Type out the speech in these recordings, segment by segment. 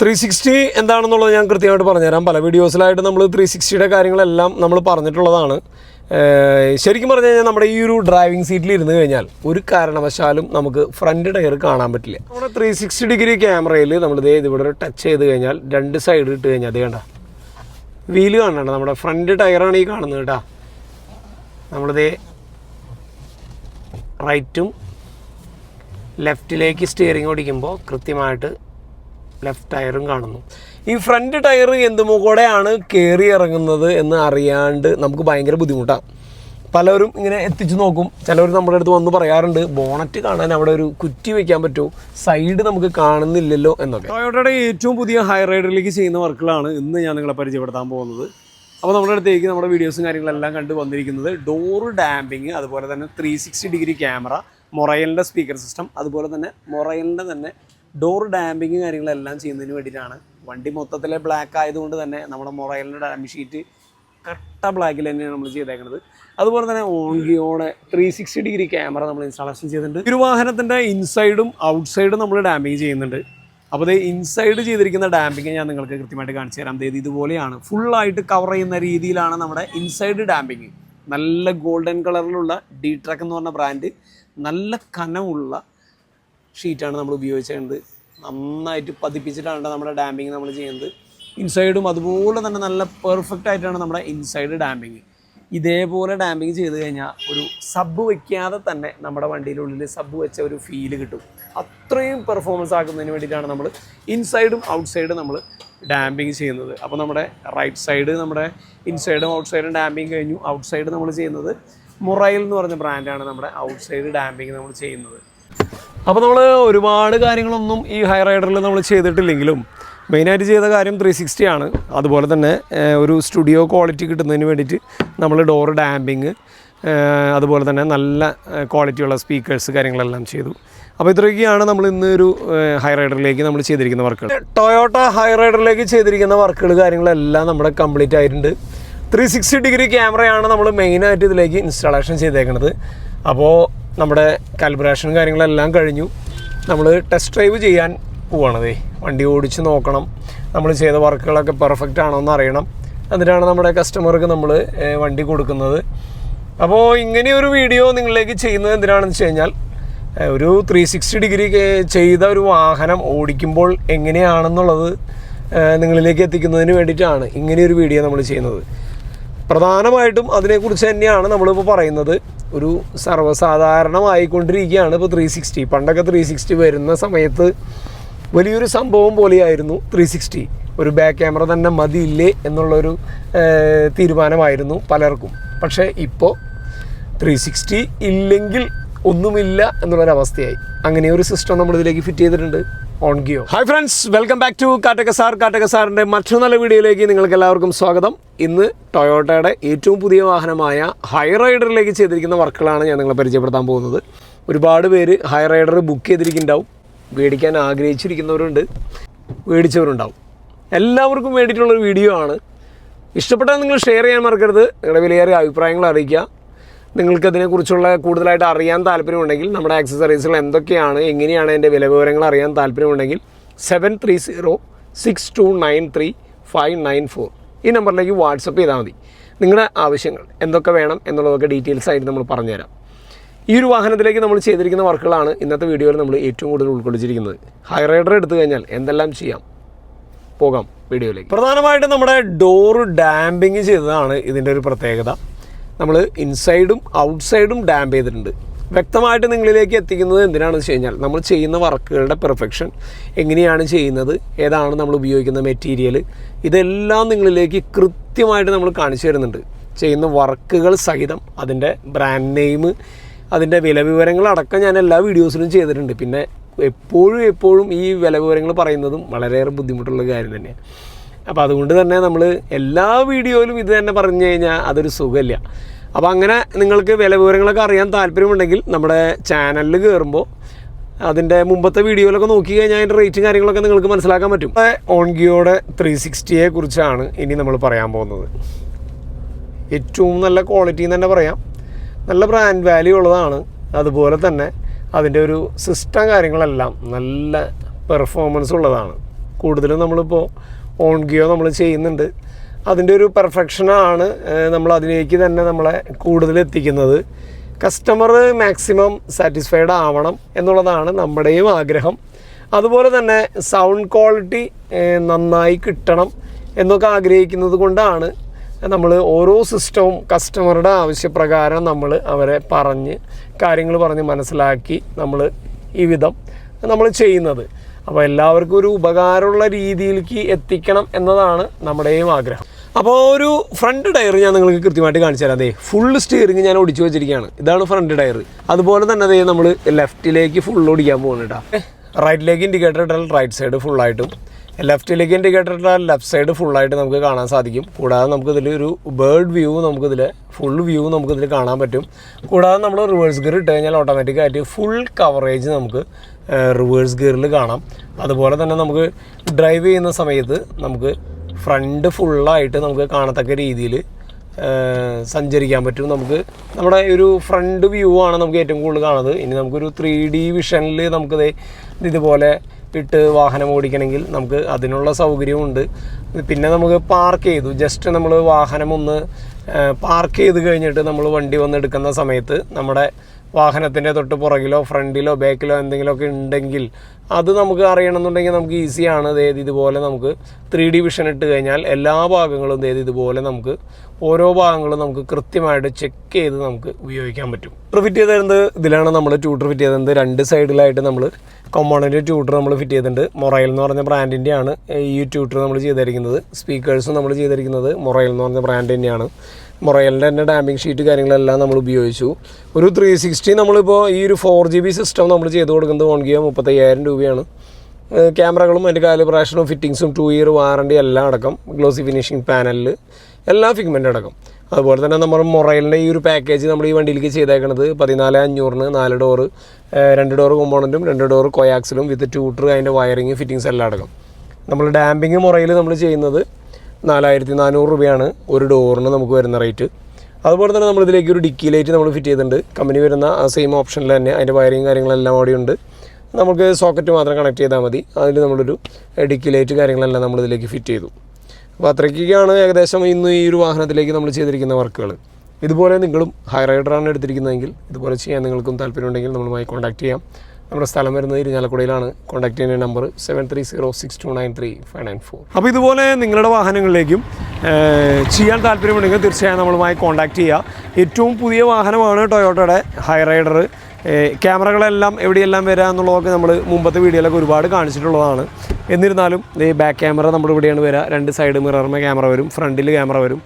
Three sixty എന്താണെന്നുള്ളത് ഞാൻ കൃത്യമായിട്ട് പറഞ്ഞുതരാം. പല വീഡിയോസിലായിട്ട് നമ്മൾ ത്രീ സിക്സ്റ്റിയുടെ കാര്യങ്ങളെല്ലാം നമ്മൾ പറഞ്ഞിട്ടുള്ളതാണ്. ശരിക്കും പറഞ്ഞു കഴിഞ്ഞാൽ നമ്മുടെ ഈ ഒരു ഡ്രൈവിംഗ് സീറ്റിൽ ഇരുന്ന് കഴിഞ്ഞാൽ ഒരു കാരണവശാലും നമുക്ക് ഫ്രണ്ട് ടയർ കാണാൻ പറ്റില്ല. നമ്മുടെ ത്രീ സിക്സ്റ്റി ഡിഗ്രി ക്യാമറയിൽ നമ്മളിതേ ഇതിവിടെ ഒരു ടച്ച് ചെയ്ത് കഴിഞ്ഞാൽ രണ്ട് സൈഡ് ഇട്ട് കഴിഞ്ഞാൽ അത് കണ്ട. വീൽ കാണണ്ട നമ്മുടെ ഫ്രണ്ട് ടയറാണ് ഈ കാണുന്നത് കേട്ടാ. നമ്മളിതേ റൈറ്റും ലെഫ്റ്റിലേക്ക് സ്റ്റിയറിംഗ് ഓടിക്കുമ്പോൾ കൃത്യമായിട്ട് ലെഫ്റ്റ് ടയറും കാണുന്നു. ഈ ഫ്രണ്ട് ടയർ എന്തുമുകൂടെയാണ് കയറി ഇറങ്ങുന്നത് എന്ന് അറിയാണ്ട് നമുക്ക് ഭയങ്കര ബുദ്ധിമുട്ടാണ് പലരും ഇങ്ങനെ എത്തിച്ചു നോക്കും. ചിലവർ നമ്മുടെ അടുത്ത് വന്ന് പറയാറുണ്ട് ബോണറ്റ് കാണാൻ അവിടെ ഒരു കുറ്റി വെക്കാൻ പറ്റുമോ സൈഡ് നമുക്ക് കാണുന്നില്ലല്ലോ എന്നൊക്കെ. ടൊയോട്ടയുടെ ഏറ്റവും പുതിയ ഹൈ റൈഡറിലേക്ക് ചെയ്യുന്ന വർക്കുകളാണ് ഇന്ന് ഞാൻ നിങ്ങളെ പരിചയപ്പെടുത്താൻ പോകുന്നത്. അപ്പോൾ നമ്മുടെ അടുത്തേക്ക് നമ്മുടെ വീഡിയോസും കാര്യങ്ങളെല്ലാം കണ്ട് വന്നിരിക്കുന്നത് ഡോർ ഡാമ്പിങ് അതുപോലെ തന്നെ ത്രീ സിക്സ്റ്റി ഡിഗ്രി ക്യാമറ മൊറയലിന്റെ സ്പീക്കർ സിസ്റ്റം അതുപോലെ തന്നെ മൊറയലിന്റെ തന്നെ ഡോർ ഡാമ്പിങ് കാര്യങ്ങളെല്ലാം ചെയ്യുന്നതിന് വേണ്ടിയിട്ടാണ്. വണ്ടി മൊത്തത്തിലെ ബ്ലാക്ക് ആയതുകൊണ്ട് തന്നെ നമ്മുടെ മൊറൈലിന്റെ ഡാമ്പ് ഷീറ്റ് കട്ട ബ്ലാക്കിൽ തന്നെയാണ് നമ്മൾ ചെയ്തേക്കുന്നത് അതുപോലെ തന്നെ ഓങ്കിയോടെ ത്രീ സിക്സ്റ്റി ഡിഗ്രി ക്യാമറ നമ്മൾ ഇൻസ്റ്റാളേഷൻ ചെയ്തിട്ടുണ്ട്. ഒരു വാഹനത്തിന്റെ ഇൻസൈഡും ഔട്ട്സൈഡും നമ്മൾ ഡാമ്പിങ് ചെയ്യുന്നുണ്ട്. അപ്പോൾ ഇത് ഇൻസൈഡ് ചെയ്തിരിക്കുന്ന ഡാമ്പിങ് ഞാൻ നിങ്ങൾക്ക് കൃത്യമായിട്ട് കാണിച്ചു തരാം. ഇത് ഇതുപോലെയാണ്. ഫുള്ളായിട്ട് കവർ ചെയ്യുന്ന രീതിയിലാണ് നമ്മുടെ ഇൻസൈഡ് ഡാമ്പിങ് നല്ല ഗോൾഡൻ കളറിലുള്ള ഡി ട്രക്ക് എന്ന് പറഞ്ഞ ബ്രാൻഡ് നല്ല കനമുള്ള ഷീറ്റാണ് നമ്മൾ ഉപയോഗിച്ചത് നന്നായിട്ട് പതിപ്പിച്ചിട്ടാണ് നമ്മുടെ ഡാമ്പിങ് നമ്മൾ ചെയ്യുന്നത്. ഇൻസൈഡും അതുപോലെ തന്നെ നല്ല പെർഫെക്റ്റ് ആയിട്ടാണ് നമ്മുടെ ഇൻസൈഡ് ഡാമ്പിങ് ഇതേപോലെ ഡാമ്പിങ് ചെയ്ത് കഴിഞ്ഞാൽ ഒരു സബ് വയ്ക്കാതെ തന്നെ നമ്മുടെ വണ്ടിയുടെ ഉള്ളിൽ സബ് വെച്ച ഒരു ഫീൽ കിട്ടും. അത്രയും പെർഫോമൻസ് ആക്കുന്നതിന് വേണ്ടിയിട്ടാണ് നമ്മൾ ഇൻസൈഡും ഔട്ട്സൈഡും നമ്മൾ ഡാമ്പിങ് ചെയ്യുന്നത്. അപ്പോൾ നമ്മുടെ റൈറ്റ് സൈഡ് നമ്മുടെ ഇൻസൈഡും ഔട്ട്സൈഡും ഡാമ്പിങ് കഴിഞ്ഞു. ഔട്ട്സൈഡ് നമ്മൾ ചെയ്യുന്നത് മൊറൈൽ എന്ന് പറഞ്ഞ ബ്രാൻഡാണ് നമ്മുടെ ഔട്ട്സൈഡ് ഡാമ്പിങ് നമ്മൾ ചെയ്യുന്നത്. അപ്പോൾ നമ്മൾ ഒരുപാട് കാര്യങ്ങളൊന്നും ഈ ഹൈ റൈഡറിൽ നമ്മൾ ചെയ്തിട്ടില്ലെങ്കിലും മെയിനായിട്ട് ചെയ്ത കാര്യം ത്രീ സിക്സ്റ്റി ആണ്. അതുപോലെ തന്നെ ഒരു സ്റ്റുഡിയോ ക്വാളിറ്റി കിട്ടുന്നതിന് വേണ്ടിയിട്ട് നമ്മൾ ഡോർ ഡാമ്പിങ് അതുപോലെ തന്നെ നല്ല ക്വാളിറ്റിയുള്ള സ്പീക്കേഴ്സ് കാര്യങ്ങളെല്ലാം ചെയ്തു. അപ്പോൾ ഇത്രയൊക്കെയാണ് നമ്മൾ ഇന്ന് ഒരു ഹൈ റൈഡറിലേക്ക് നമ്മൾ ചെയ്തിരിക്കുന്ന വർക്കുകൾ ടൊയോട്ട ഹൈ റൈഡറിലേക്ക് ചെയ്തിരിക്കുന്ന വർക്കുകൾ കാര്യങ്ങളെല്ലാം നമ്മുടെ കംപ്ലീറ്റ് ആയിട്ടുണ്ട്. ത്രീ സിക്സ്റ്റി ഡിഗ്രി ക്യാമറയാണ് നമ്മൾ മെയിനായിട്ട് ഇതിലേക്ക് ഇൻസ്റ്റാളേഷൻ ചെയ്തേക്കുന്നത് അപ്പോൾ നമ്മുടെ കാലിബ്രേഷൻ കാര്യങ്ങളെല്ലാം കഴിഞ്ഞു. നമ്മൾ ടെസ്റ്റ് ഡ്രൈവ് ചെയ്യാൻ പോവാണതേ. വണ്ടി ഓടിച്ച് നോക്കണം. നമ്മൾ ചെയ്ത വർക്കുകളൊക്കെ പെർഫെക്റ്റ് ആണോ എന്ന് അറിയണം. എന്നിട്ടാണ് നമ്മുടെ കസ്റ്റമർക്ക് നമ്മൾ വണ്ടി കൊടുക്കുന്നത്. അപ്പോൾ ഇങ്ങനെയൊരു വീഡിയോ നിങ്ങളിലേക്ക് ചെയ്യുന്നത് എന്തിനാണെന്ന് വെച്ച് കഴിഞ്ഞാൽ ഒരു ത്രീ സിക്സ്റ്റി ഡിഗ്രി ചെയ്ത ഒരു വാഹനം ഓടിക്കുമ്പോൾ എങ്ങനെയാണെന്നുള്ളത് നിങ്ങളിലേക്ക് എത്തിക്കുന്നതിന് വേണ്ടിയിട്ടാണ് ഇങ്ങനെയൊരു വീഡിയോ നമ്മൾ ചെയ്യുന്നത്. പ്രധാനമായിട്ടും അതിനെക്കുറിച്ച് തന്നെയാണ് നമ്മളിപ്പോൾ പറയുന്നത്. ഒരു സർവസാധാരണമായിക്കൊണ്ടിരിക്കുകയാണ് ഇപ്പോൾ ത്രീ സിക്സ്റ്റി പണ്ടൊക്കെ ത്രീ സിക്സ്റ്റി വരുന്ന സമയത്ത് വലിയൊരു സംഭവം പോലെയായിരുന്നു ത്രീ സിക്സ്റ്റി ഒരു ബാക്ക് ക്യാമറ തന്നെ മതിയില്ലേ എന്നുള്ളൊരു തീരുമാനമായിരുന്നു പലർക്കും. പക്ഷേ ഇപ്പോൾ ത്രീ സിക്സ്റ്റി ഇല്ലെങ്കിൽ ഒന്നുമില്ല എന്നുള്ളൊരവസ്ഥയായി. അങ്ങനെ ഒരു സിസ്റ്റം നമ്മളിതിലേക്ക് ഫിറ്റ് ചെയ്തിട്ടുണ്ട്. Onkyo hi friends welcome back to Kattaka sir Kattaka സാറിന്റെ മറ്റൊരു നല്ല വീഡിയോയിലേക്ക് നിങ്ങൾക്ക് എല്ലാവർക്കും സ്വാഗതം. ഇന്ന് ടൊയോട്ടയുടെ ഏറ്റവും പുതിയ വാഹനമായ ഹൈ റൈഡറിലേക്ക് ചെയ്തിരിക്കുന്ന വർക്കുകളാണ് ഞാൻ നിങ്ങളെ പരിചയപ്പെടുത്താൻ പോകുന്നത്. ഒരുപാട് പേര് ഹൈ റൈഡർ ബുക്ക് ചെയ്തിരിക്കുന്നുണ്ടാവും. മേടിക്കാൻ ആഗ്രഹിച്ചിരിക്കുന്നവരുണ്ട്. മേടിച്ചവരുണ്ടാവും. എല്ലാവർക്കും വേണ്ടിയിട്ടുള്ളൊരു വീഡിയോ ആണ്. ഇഷ്ടപ്പെട്ടാൽ നിങ്ങൾ ഷെയർ ചെയ്യാൻ മറക്കരുത്. നിങ്ങളുടെ വിലയേറിയ അഭിപ്രായങ്ങൾ അറിയിക്കുക. നിങ്ങൾക്ക് അതിനെക്കുറിച്ചുള്ള കൂടുതലായിട്ട് അറിയാൻ താല്പര്യമുണ്ടെങ്കിൽ നമ്മുടെ ആക്സസറീസുകൾ എന്തൊക്കെയാണ് എങ്ങനെയാണ് എന്റെ വില വിവരങ്ങൾ അറിയാൻ താല്പര്യമുണ്ടെങ്കിൽ seven three zero six two nine three five nine four ഈ നമ്പറിലേക്ക് വാട്സപ്പ് ചെയ്താൽ മതി. നിങ്ങളുടെ ആവശ്യങ്ങൾ എന്തൊക്കെ വേണം എന്നുള്ളതൊക്കെ ഡീറ്റെയിൽസ് ആയിട്ട് നമ്മൾ പറഞ്ഞുതരാം. ഈ ഒരു വാഹനത്തിലേക്ക് നമ്മൾ ചെയ്തിരിക്കുന്ന വർക്കുകളാണ് ഇന്നത്തെ വീഡിയോയിൽ നമ്മൾ ഏറ്റവും കൂടുതൽ ഉൾക്കൊള്ളിച്ചിരിക്കുന്നത്. ഹൈ റൈഡർ എടുത്തു കഴിഞ്ഞാൽ എന്തെല്ലാം ചെയ്യാം? പോകാം വീഡിയോയിലേക്ക്. പ്രധാനമായിട്ടും നമ്മുടെ ഡോറ് ഡാമ്പിങ് ചെയ്തതാണ് ഇതിന്റെ ഒരു പ്രത്യേകത. നമ്മൾ ഇൻസൈഡും ഔട്ട്സൈഡും ഡാമ്പ് ചെയ്തിട്ടുണ്ട്. വ്യക്തമായിട്ട് നിങ്ങളിലേക്ക് എത്തിക്കുന്നത് എന്തിനാണെന്ന് വെച്ച് കഴിഞ്ഞാൽ നമ്മൾ ചെയ്യുന്ന വർക്കുകളുടെ പെർഫെക്ഷൻ എങ്ങനെയാണ് ചെയ്യുന്നത് ഏതാണ് നമ്മൾ ഉപയോഗിക്കുന്ന മെറ്റീരിയൽ ഇതെല്ലാം നിങ്ങളിലേക്ക് കൃത്യമായിട്ട് നമ്മൾ കാണിച്ചു തരുന്നുണ്ട്. ചെയ്യുന്ന വർക്കുകൾ സഹിതം അതിന്റെ ബ്രാൻഡ് നെയിം അതിന്റെ വില വിവരങ്ങളടക്കം ഞാൻ എല്ലാ വീഡിയോസിലും ചെയ്തിട്ടുണ്ട്. പിന്നെ എപ്പോഴും എപ്പോഴും ഈ വില വിവരങ്ങൾ പറയുന്നതും വളരെയേറെ ബുദ്ധിമുട്ടുള്ള കാര്യം തന്നെയാണ്. അപ്പോൾ അതുകൊണ്ട് തന്നെ നമ്മൾ എല്ലാ വീഡിയോയിലും ഇത് തന്നെ പറഞ്ഞു കഴിഞ്ഞാൽ അതൊരു സുഖമില്ല. അപ്പോൾ അങ്ങനെ നിങ്ങൾക്ക് വില വിവരങ്ങളൊക്കെ അറിയാൻ താല്പര്യമുണ്ടെങ്കിൽ നമ്മുടെ ചാനലിൽ കയറുമ്പോൾ അതിന്റെ മുമ്പത്തെ വീഡിയോയിലൊക്കെ നോക്കി കഴിഞ്ഞാൽ അതിന്റെ റേറ്റും കാര്യങ്ങളൊക്കെ നിങ്ങൾക്ക് മനസ്സിലാക്കാൻ പറ്റും. ഓൺഗിയോടെ ത്രീ സിക്സ്റ്റിയെ കുറിച്ചാണ് ഇനി നമ്മൾ പറയാൻ പോകുന്നത്. ഏറ്റവും നല്ല ക്വാളിറ്റി എന്ന് തന്നെ പറയാം. നല്ല ബ്രാൻഡ് വാല്യൂ ഉള്ളതാണ്. അതുപോലെ തന്നെ അതിന്റെ ഒരു സിസ്റ്റം കാര്യങ്ങളെല്ലാം നല്ല പെർഫോമൻസ് ഉള്ളതാണ്. കൂടുതലും നമ്മളിപ്പോൾ ഓൺ ഗിയോ നമ്മൾ ചെയ്യുന്നുണ്ട്. അതിന്റെ ഒരു പെർഫെക്ഷനാണ് നമ്മൾ അതിലേക്ക് തന്നെ നമ്മളെ കൂടുതൽ എത്തിക്കുന്നത്. കസ്റ്റമർ മാക്സിമം സാറ്റിസ്ഫൈഡ് ആവണം എന്നുള്ളതാണ് നമ്മുടെയും ആഗ്രഹം. അതുപോലെ തന്നെ സൗണ്ട് ക്വാളിറ്റി നന്നായി കിട്ടണം എന്നൊക്കെ ആഗ്രഹിക്കുന്നത് കൊണ്ടാണ് നമ്മൾ ഓരോ സിസ്റ്റവും കസ്റ്റമറുടെ ആവശ്യപ്രകാരം നമ്മൾ അവരെ പറഞ്ഞ് കാര്യങ്ങൾ പറഞ്ഞ് മനസ്സിലാക്കി നമ്മൾ ഈ വിധം നമ്മൾ ചെയ്യുന്നത്. അപ്പോൾ എല്ലാവർക്കും ഒരു ഉപകാരമുള്ള രീതിയിലേക്ക് എത്തിക്കണം എന്നതാണ് നമ്മുടെയും ആഗ്രഹം. അപ്പോൾ ഒരു ഫ്രണ്ട് ടയർ ഞാൻ നിങ്ങൾക്ക് കൃത്യമായിട്ട് കാണിച്ചു തരാം. അതെ ഫുൾ സ്റ്റിയറിംഗ് ഞാൻ ഒടിച്ചു വെച്ചിരിക്കുകയാണ്. ഇതാണ് ഫ്രണ്ട് ടയർ അതുപോലെ തന്നെ അതേ നമ്മൾ ലെഫ്റ്റിലേക്ക് ഫുൾ ഓടിക്കാൻ പോകുന്നുണ്ട് റൈറ്റിലേക്ക് ഇൻഡിക്കേറ്റർ ഇട്ടാൽ റൈറ്റ് സൈഡ് ഫുള്ളായിട്ടും ലെഫ്റ്റിലേക്ക് ഇൻഡിക്കേറ്റർ ഇട്ടാൽ ലെഫ്റ്റ് സൈഡ് ഫുള്ളായിട്ട് നമുക്ക് കാണാൻ സാധിക്കും. കൂടാതെ നമുക്കിതിൽ ഒരു ബേർഡ് വ്യൂ നമുക്കിതിൽ ഫുൾ വ്യൂ നമുക്കിതിൽ കാണാൻ പറ്റും. കൂടാതെ നമ്മൾ റിവേഴ്സ് ഗിയർ ഇട്ട് കഴിഞ്ഞാൽ ഓട്ടോമാറ്റിക്കായിട്ട് ഫുൾ കവറേജ് നമുക്ക് റിവേഴ്സ് ഗിയറിൽ കാണാം. അതുപോലെ തന്നെ നമുക്ക് ഡ്രൈവ് ചെയ്യുന്ന സമയത്ത് നമുക്ക് ഫ്രണ്ട് ഫുള്ളായിട്ട് നമുക്ക് കാണത്തക്ക രീതിയിൽ സഞ്ചരിക്കാൻ പറ്റും. നമുക്ക് നമ്മുടെ ഒരു ഫ്രണ്ട് വ്യൂ ആണ് നമുക്ക് ഏറ്റവും കൂടുതൽ കാണുന്നത്. ഇനി നമുക്കൊരു ത്രീ ഡി വിഷനിൽ നമുക്കിത് ഇതുപോലെ ഇട്ട് വാഹനം ഓടിക്കണമെങ്കിൽ നമുക്ക് അതിനുള്ള സൗകര്യമുണ്ട് പിന്നെ നമുക്ക് പാർക്ക് ചെയ്തു. ജസ്റ്റ് നമ്മൾ വാഹനം ഒന്ന് പാർക്ക് ചെയ്ത് കഴിഞ്ഞിട്ട് നമ്മൾ വണ്ടി വന്ന് എടുക്കുന്ന സമയത്ത് നമ്മുടെ വാഹനത്തിന്റെ തൊട്ട് പുറകിലോ ഫ്രണ്ടിലോ ബാക്കിലോ എന്തെങ്കിലുമൊക്കെ ഉണ്ടെങ്കിൽ അത് നമുക്ക് അറിയണമെന്നുണ്ടെങ്കിൽ നമുക്ക് ഈസിയാണ് അതായത് ഇതുപോലെ നമുക്ക് ത്രീ ഡി വിഷൻ ഇട്ട് കഴിഞ്ഞാൽ എല്ലാ ഭാഗങ്ങളും അതായത് ഇതുപോലെ നമുക്ക് ഓരോ ഭാഗങ്ങളും നമുക്ക് കൃത്യമായിട്ട് ചെക്ക് ചെയ്ത് നമുക്ക് ഉപയോഗിക്കാൻ പറ്റും. ട്യൂട്ടർ ഫിറ്റ് ചെയ്തിരുന്നത് ഇതിലാണ് നമ്മൾ ട്യൂട്ടർ ഫിറ്റ് ചെയ്തിരുന്നത് രണ്ട് സൈഡിലായിട്ട് നമ്മൾ കോമ്പോണന്റ് ട്യൂട്ടർ നമ്മൾ ഫിറ്റ് ചെയ്തിട്ടുണ്ട്. മൊറൈൽ എന്ന് പറഞ്ഞ ബ്രാൻഡിന്റെ ആണ് ഈ ട്യൂട്ടർ നമ്മൾ ചെയ്തിരിക്കുന്നത്. സ്പീക്കേഴ്സും നമ്മൾ ചെയ്തിരിക്കുന്നത്. മൊറൈൽ എന്ന് പറഞ്ഞ ബ്രാൻഡ് തന്നെയാണ് മൊറൈലിന്റെ തന്നെ ഡാമ്പിംഗ് ഷീറ്റ് കാര്യങ്ങളെല്ലാം നമ്മൾ ഉപയോഗിച്ചു. ഒരു ത്രീ സിക്സ്റ്റി നമ്മളിപ്പോൾ ഈ ഒരു ഫോർ ജി ബി സിസ്റ്റം നമ്മൾ ചെയ്ത് കൊടുക്കുന്നത് വൺ ഗിയോ മുപ്പത്തയ്യായിരം രൂപയാണ്. ക്യാമറകളും അതിന്റെ കാലിബ്രേഷനും ഫിറ്റിങ്സും ടു ഇയർ വാറണ്ടി എല്ലാം അടക്കം ഗ്ലോസി ഫിനിഷിംഗ് പാനലിൽ എല്ലാ ഫിഗ്മെന്റ് അടക്കം. അതുപോലെ തന്നെ നമ്മൾ മൊറൈലിന്റെ ഈ ഒരു പാക്കേജ് നമ്മൾ ഈ വണ്ടിയിലേക്ക് ചെയ്തേക്കുന്നത് പതിനാല് അഞ്ഞൂറിന് നാല് ഡോറ് രണ്ട് ഡോറ് കോമ്പോണന്റും രണ്ട് ഡോറ് കൊയാക്സിലും വിത്ത് ട്യൂട്ടർ അതിന്റെ വയറിങ് ഫിറ്റിങ്സ് എല്ലാം അടക്കം. നമ്മൾ ഡാമ്പിങ് മുറയിൽ നമ്മൾ ചെയ്യുന്നത് നാലായിരത്തി നാനൂറ് രൂപയാണ് ഒരു ഡോറിന് നമുക്ക് വരുന്ന റേറ്റ്. അതുപോലെ തന്നെ നമ്മളിതിലേക്ക് ഒരു ഡിക്കി ലൈറ്റ് നമ്മൾ ഫിറ്റ് ചെയ്തിട്ടുണ്ട്. കമ്പനി വരുന്ന ആ സെയിം ഓപ്ഷനിൽ തന്നെ അതിന്റെ വയറിങ് കാര്യങ്ങളെല്ലാം അവിടെ ഉണ്ട്. നമുക്ക് സോക്കറ്റ് മാത്രം കണക്ട് ചെയ്താൽ മതി. അതിൽ നമ്മളൊരു ഡിക്കി ലൈറ്റ് കാര്യങ്ങളെല്ലാം നമ്മളിതിലേക്ക് ഫിറ്റ് ചെയ്തു. അപ്പോൾ അത്രയ്ക്കൊക്കെയാണ് ഏകദേശം ഇന്ന് ഈ ഒരു വാഹനത്തിലേക്ക് നമ്മൾ ചെയ്തിരിക്കുന്ന വർക്കുകൾ. ഇതുപോലെ നിങ്ങളും ഹൈ റൈഡറാണ് എടുത്തിരിക്കുന്നതെങ്കിൽ ഇതുപോലെ ചെയ്യാൻ നിങ്ങൾക്കും താല്പര്യമുണ്ടെങ്കിൽ നമ്മളുമായി കോൺടാക്ട് ചെയ്യാം. നമ്മുടെ സ്ഥലം വരുന്നത് ഇരിഞ്ഞാലക്കുടയിലാണ് കോൺടാക്ട് ചെയ്യുന്ന number seven three zero six two nine three five nine four അപ്പോൾ ഇതുപോലെ നിങ്ങളുടെ വാഹനങ്ങളിലേക്കും ചെയ്യാൻ താല്പര്യമുണ്ടെങ്കിൽ തീർച്ചയായും നമ്മളുമായി കോൺടാക്ട് ചെയ്യുക ഏറ്റവും പുതിയ വാഹനമാണ് ടൊയോട്ടയുടെ ഹൈറൈഡർ ക്യാമറകളെല്ലാം എവിടെയെല്ലാം വരിക എന്നുള്ളതൊക്കെ നമ്മൾ മുമ്പത്തെ വീഡിയോയിലൊക്കെ ഒരുപാട് കാണിച്ചിട്ടുള്ളതാണ്. എന്നിരുന്നാലും ഈ ബാക്ക് ക്യാമറ നമ്മുടെ ഇവിടെയാണ് വരിക രണ്ട് സൈഡ് മിററിന് ക്യാമറ വരും ഫ്രണ്ടിൽ ക്യാമറ വരും.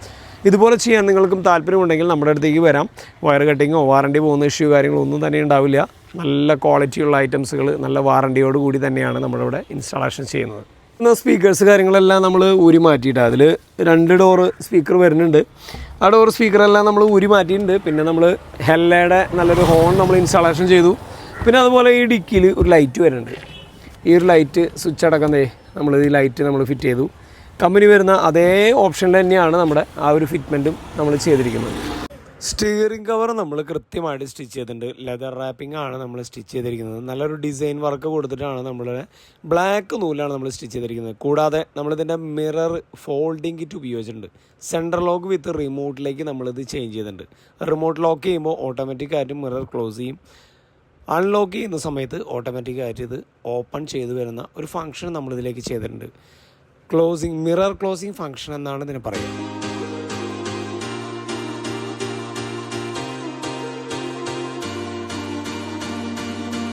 ഇതുപോലെ ചെയ്യാൻ നിങ്ങൾക്കും താല്പര്യമുണ്ടെങ്കിൽ നമ്മുടെ അടുത്തേക്ക് വരാം. വയർ കട്ടിങ്ങോ വാറണ്ടി പോകുന്ന ഇഷ്യൂ കാര്യങ്ങളോ ഒന്നും തന്നെ ഉണ്ടാവില്ല. നല്ല ക്വാളിറ്റിയുള്ള ഐറ്റംസുകൾ നല്ല വാറണ്ടിയോട് കൂടി തന്നെയാണ് നമ്മളിവിടെ ഇൻസ്റ്റാളേഷൻ ചെയ്യുന്നത്. ഇന്ന് സ്പീക്കേഴ്സ് കാര്യങ്ങളെല്ലാം നമ്മൾ ഊരി മാറ്റിയിട്ട്. അതിൽ രണ്ട് ഡോറ് സ്പീക്കർ വരുന്നുണ്ട്. ആ ഡോർ സ്പീക്കറെല്ലാം നമ്മൾ ഊരി മാറ്റിയിട്ടുണ്ട്. പിന്നെ നമ്മൾ ഹെല്ലയുടെ നല്ലൊരു ഹോൺ നമ്മൾ ഇൻസ്റ്റാളേഷൻ ചെയ്തു. പിന്നെ അതുപോലെ ഈ ഡിക്കിയിൽ ഒരു ലൈറ്റ് വരുന്നുണ്ട്. ഈ ഒരു ലൈറ്റ് സ്വിച്ച് അടക്കുന്നേ നമ്മൾ ഈ ലൈറ്റ് നമ്മൾ ഫിറ്റ് ചെയ്തു. കമ്പനി വരുന്ന അതേ ഓപ്ഷനിൽ തന്നെയാണ് നമ്മുടെ ആ ഒരു ഫിറ്റ്മെന്റും നമ്മൾ ചെയ്തിരിക്കുന്നത്. സ്റ്റിയറിംഗ് കവർ നമ്മൾ കൃത്യമായിട്ട് സ്റ്റിച്ച് ചെയ്തിട്ടുണ്ട്. ലെതർ റാപ്പിംഗ് ആണ് നമ്മൾ സ്റ്റിച്ച് ചെയ്തിരിക്കുന്നത്. നല്ലൊരു ഡിസൈൻ വർക്ക് കൊടുത്തിട്ടാണ് നമ്മൾ ബ്ലാക്ക് നൂലാണ് നമ്മൾ സ്റ്റിച്ച് ചെയ്തിരിക്കുന്നത്. കൂടാതെ നമ്മളിതിന്റെ മിറർ ഫോൾഡിംഗ് കിറ്റ് ഉപയോഗിച്ചിട്ടുണ്ട്. സെൻട്രൽ ലോക്ക് വിത്ത് റിമോട്ടിലേക്ക് നമ്മളിത് ചേഞ്ച് ചെയ്തിട്ടുണ്ട്. റിമോട്ട് ലോക്ക് ചെയ്യുമ്പോൾ ഓട്ടോമാറ്റിക്കായിട്ട് മിറർ ക്ലോസ് ചെയ്യും. അൺലോക്ക് ചെയ്യുന്ന സമയത്ത് ഓട്ടോമാറ്റിക്കായിട്ട് ഇത് ഓപ്പൺ ചെയ്തു വരുന്ന ഒരു ഫംഗ്ഷൻ നമ്മളിതിലേക്ക് ചെയ്തിട്ടുണ്ട്. ക്ലോസിങ് മിറർ ക്ലോസിംഗ് ഫംഗ്ഷൻ എന്നാണ് ഇതിന് പറയുക